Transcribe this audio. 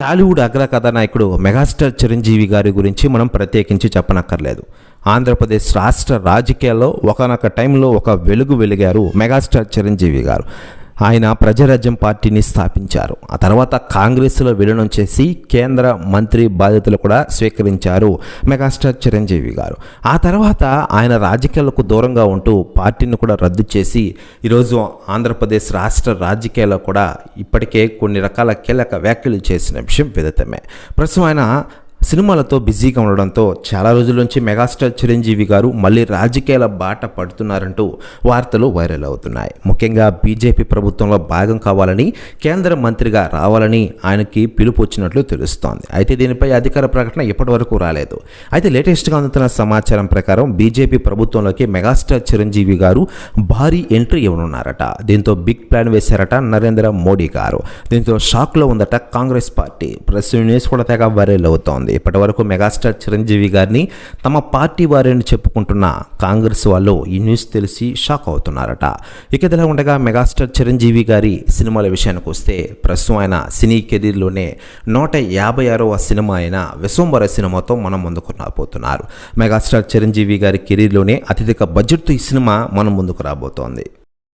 టాలీవుడ్ అగ్ర కథానాయకుడు మెగాస్టార్ చిరంజీవి గారి గురించి మనం ప్రత్యేకించి చెప్పనక్కర్లేదు. ఆంధ్రప్రదేశ్ రాష్ట్ర రాజకీయాల్లో ఒకనొక టైంలో ఒక వెలుగు వెలిగారు మెగాస్టార్ చిరంజీవి గారు. ఆయన ప్రజారాజ్యం పార్టీని స్థాపించారు. ఆ తర్వాత కాంగ్రెస్లో విలీనం చేసి కేంద్ర మంత్రి బాధ్యతలు కూడా స్వీకరించారు మెగాస్టార్ చిరంజీవి గారు. ఆ తర్వాత ఆయన రాజకీయాలకు దూరంగా ఉంటూ పార్టీని కూడా రద్దు చేసి ఈరోజు ఆంధ్రప్రదేశ్ రాష్ట్ర రాజకీయాల్లో కూడా ఇప్పటికే కొన్ని రకాల కీలక వ్యాఖ్యలు చేసిన విషయం విదితమే. ప్రస్తుతం ఆయన సినిమాలతో బిజీగా ఉండడంతో చాలా రోజుల నుంచి మెగాస్టార్ చిరంజీవి గారు మళ్ళీ రాజకీయాల బాట పడుతున్నారంటూ వార్తలు వైరల్ అవుతున్నాయి. ముఖ్యంగా బీజేపీ ప్రభుత్వంలో భాగం కావాలని కేంద్ర మంత్రిగా రావాలని ఆయనకి పిలుపు వచ్చినట్లు తెలుస్తోంది. అయితే దీనిపై అధికార ప్రకటన ఇప్పటి వరకు రాలేదు. అయితే లేటెస్ట్గా అందుతున్న సమాచారం ప్రకారం బీజేపీ ప్రభుత్వంలోకి మెగాస్టార్ చిరంజీవి గారు భారీ ఎంట్రీ ఇవ్వనున్నారట. దీంతో బిగ్ ప్లాన్ వేశారట నరేంద్ర మోడీ గారు. దీంతో షాక్లో ఉందట కాంగ్రెస్ పార్టీ. ప్రెస్ న్యూస్ కూడా తెగ వైరల్ అవుతోంది. ఇప్పటి వరకు మెగాస్టార్ చిరంజీవి గారిని తమ పార్టీ వారిని చెప్పుకుంటున్న కాంగ్రెస్ వాళ్ళు ఈ న్యూస్ తెలిసి షాక్ అవుతున్నారట. ఇక ఇదిలా ఉండగా మెగాస్టార్ చిరంజీవి గారి సినిమాల విషయానికి వస్తే ప్రస్తుతం ఆయన సినీ కెరీర్లోనే నూట యాభై ఆరవ సినిమా అయిన విశ్వంబర సినిమాతో మనం ముందుకు రాబోతున్నారు. మెగాస్టార్ చిరంజీవి గారి కెరీర్లోనే అత్యధిక బడ్జెట్తో ఈ సినిమా మనం ముందుకు రాబోతోంది.